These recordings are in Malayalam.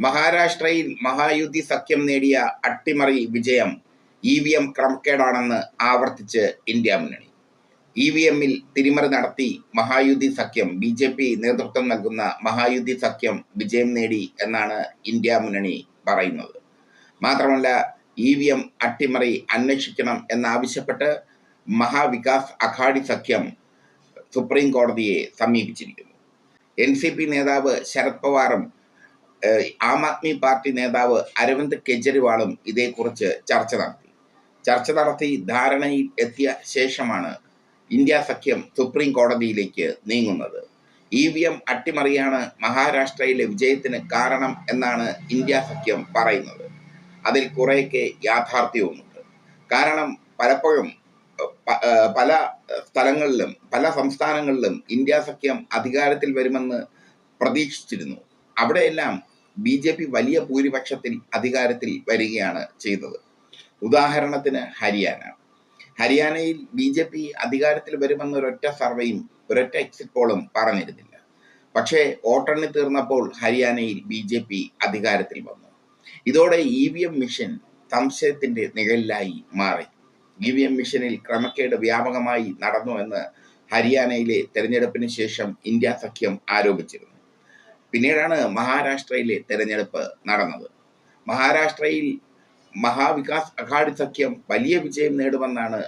മഹാരാഷ്ട്രയിൽ മഹായുതി സഖ്യം നേടിയ അട്ടിമറി വിജയം ഇ വി എം ക്രമക്കേടാണെന്ന് ആവർത്തിച്ച് ഇന്ത്യ മുന്നണി. ഇ വി എമ്മിൽ തിരിമറി നടത്തി മഹായുതി സഖ്യം ബി ജെ പി നേതൃത്വം നൽകുന്ന മഹായുതി സഖ്യം വിജയം നേടി എന്നാണ് ഇന്ത്യ മുന്നണി പറയുന്നത്. മാത്രമല്ല ഇ വി എം അട്ടിമറി അന്വേഷിക്കണം എന്നാവശ്യപ്പെട്ട് മഹാവികാസ് അഘാടി സഖ്യം സുപ്രീം കോടതിയെ സമീപിച്ചിരിക്കുന്നു. എൻ സി പി നേതാവ് ശരത് പവാറും ആം ആദ്മി പാർട്ടി നേതാവ് അരവിന്ദ് കെജ്രിവാളും ഇതേക്കുറിച്ച് ചർച്ച നടത്തി. ചർച്ച നടത്തി ധാരണയിൽ എത്തിയ ശേഷമാണ് ഇന്ത്യ സഖ്യം സുപ്രീം കോടതിയിലേക്ക് നീങ്ങുന്നത്. ഇ വി എം അട്ടിമറിയാണ് മഹാരാഷ്ട്രയിലെ വിജയത്തിന് കാരണം എന്നാണ് ഇന്ത്യ സഖ്യം പറയുന്നത്. അതിൽ കുറേയൊക്കെ യാഥാർത്ഥ്യവുമുണ്ട്. കാരണം പലപ്പോഴും പല സ്ഥലങ്ങളിലും പല സംസ്ഥാനങ്ങളിലും ഇന്ത്യ സഖ്യം അധികാരത്തിൽ വരുമെന്ന് പ്രതീക്ഷിച്ചിരുന്നു. അവിടെയെല്ലാം ബി ജെ പി വലിയ ഭൂരിപക്ഷത്തിൽ അധികാരത്തിൽ വരികയാണ് ചെയ്തത്. ഉദാഹരണത്തിന് ഹരിയാന. ഹരിയാനയിൽ ബി ജെ പി അധികാരത്തിൽ വരുമെന്ന ഒരൊറ്റ സർവേയും ഒരൊറ്റ എക്സിറ്റ് പോളും പറഞ്ഞിരുന്നില്ല. പക്ഷേ വോട്ടെണ്ണി തീർന്നപ്പോൾ ഹരിയാനയിൽ ബി ജെ പി അധികാരത്തിൽ വന്നു. ഇതോടെ ഇ വി എം മിഷൻ സംശയത്തിന്റെ നിഴലിലായി മാറി. ഇ വി എം മിഷനിൽ ക്രമക്കേട് വ്യാപകമായി നടന്നു എന്ന് ഹരിയാനയിലെ തെരഞ്ഞെടുപ്പിന് ശേഷം ഇന്ത്യ സഖ്യം ആരോപിച്ചിരുന്നു. പിന്നീടാണ് മഹാരാഷ്ട്രയിലെ തെരഞ്ഞെടുപ്പ് നടന്നത്. മഹാരാഷ്ട്രയിൽ മഹാവികാസ് അഘാടി സഖ്യം വലിയ വിജയം നേടുമെന്നാണ്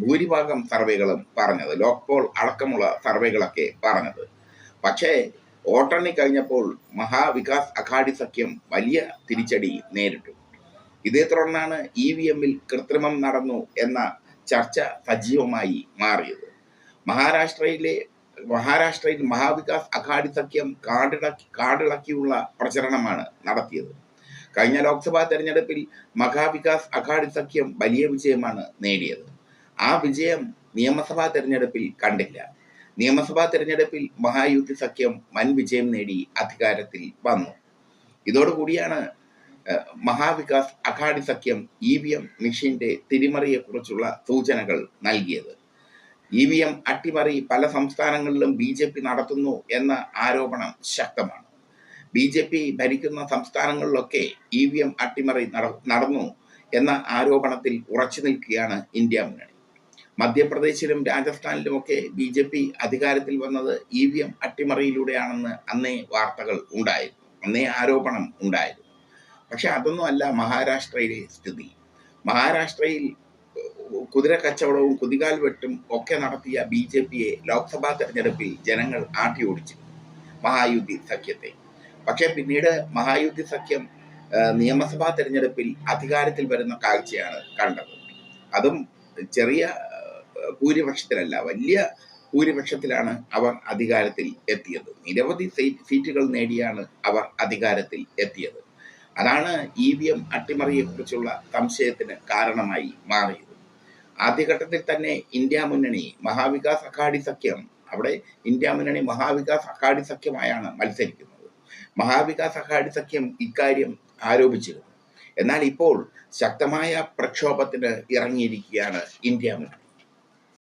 ഭൂരിഭാഗം സർവേകളും പറഞ്ഞത്. ലോക്പോൾ അടക്കമുള്ള സർവേകളൊക്കെ പറഞ്ഞത്. പക്ഷേ വോട്ടെണ്ണി കഴിഞ്ഞപ്പോൾ മഹാവികാസ് അഘാടി സഖ്യം വലിയ തിരിച്ചടി നേരിട്ടു. ഇതേ തുടർന്നാണ് ഇ വി എമ്മിൽ കൃത്രിമം നടന്നു എന്ന ചർച്ച സജീവമായി മാറിയത്. മഹാരാഷ്ട്രയിലെ മഹാരാഷ്ട്രയിൽ മഹാവികാസ് അഘാടി സഖ്യം കാടിളക്കി കാടിളക്കിയുള്ള പ്രചരണമാണ് നടത്തിയത്. കഴിഞ്ഞ ലോക്സഭാ തെരഞ്ഞെടുപ്പിൽ മഹാവികാസ് അഘാടി സഖ്യം വലിയ വിജയമാണ് നേടിയത്. ആ വിജയം നിയമസഭാ തെരഞ്ഞെടുപ്പിൽ കണ്ടില്ല. നിയമസഭാ തെരഞ്ഞെടുപ്പിൽ മഹായുതി സഖ്യം വൻ വിജയം നേടി അധികാരത്തിൽ വന്നു. ഇതോടുകൂടിയാണ് മഹാവികാസ് അഘാടി സഖ്യം ഇ വി എം മെഷീന്റെ തിരിമറിയെക്കുറിച്ചുള്ള സൂചനകൾ നൽകിയത്. ഇ വി എം അട്ടിമറി പല സംസ്ഥാനങ്ങളിലും ബി ജെ പി നടത്തുന്നു എന്ന ആരോപണം ശക്തമാണ്. ബി ജെ പി ഭരിക്കുന്ന സംസ്ഥാനങ്ങളിലൊക്കെ ഇ വി എം അട്ടിമറി നടന്നു എന്ന ആരോപണത്തിൽ ഉറച്ചു നിൽക്കുകയാണ് ഇന്ത്യ മുന്നണി. മധ്യപ്രദേശിലും രാജസ്ഥാനിലുമൊക്കെ ബി ജെ പി അധികാരത്തിൽ വന്നത് ഇ വി എം അട്ടിമറിയിലൂടെയാണെന്ന് അന്നേ വാർത്തകൾ ഉണ്ടായിരുന്നു അന്നേ ആരോപണം ഉണ്ടായിരുന്നു. പക്ഷെ അതൊന്നുമല്ല മഹാരാഷ്ട്രയിലെ സ്ഥിതി. മഹാരാഷ്ട്രയിൽ കുതിര കച്ചവടവും കുതികാൽ വെട്ടും ഒക്കെ നടത്തിയ ബി ജെ പിയെ ലോക്സഭാ തെരഞ്ഞെടുപ്പിൽ ജനങ്ങൾ ആട്ടി ഓടിച്ചു. മഹായുദ്ധി സഖ്യത്തെ. പക്ഷെ പിന്നീട് മഹായുദ്ധി സഖ്യം നിയമസഭാ തെരഞ്ഞെടുപ്പിൽ അധികാരത്തിൽ വരുന്ന കാഴ്ചയാണ് കണ്ടത്. അതും ചെറിയ ഭൂരിപക്ഷത്തിലല്ല വലിയ ഭൂരിപക്ഷത്തിലാണ് അവർ അധികാരത്തിൽ എത്തിയത്. നിരവധി സീറ്റുകൾ നേടിയാണ് അവർ അധികാരത്തിൽ എത്തിയത്. അതാണ് ഇ വി എം അട്ടിമറിയെക്കുറിച്ചുള്ള സംശയത്തിന് കാരണമായി മാറിയത്. ആദ്യഘട്ടത്തിൽ തന്നെ ഇന്ത്യ മുന്നണി മഹാവികാസ് അഘാടി സഖ്യം അവിടെ ഇന്ത്യ മുന്നണി മഹാവികാസ് അഘാടി സഖ്യമായാണ് മത്സരിക്കുന്നത്. മഹാവികാസ് അഘാടി സഖ്യം ഇക്കാര്യം ആരോപിച്ചിരുന്നു. എന്നാൽ ഇപ്പോൾ ശക്തമായ പ്രക്ഷോഭത്തിന് ഇറങ്ങിയിരിക്കുകയാണ് ഇന്ത്യ മുന്നണി.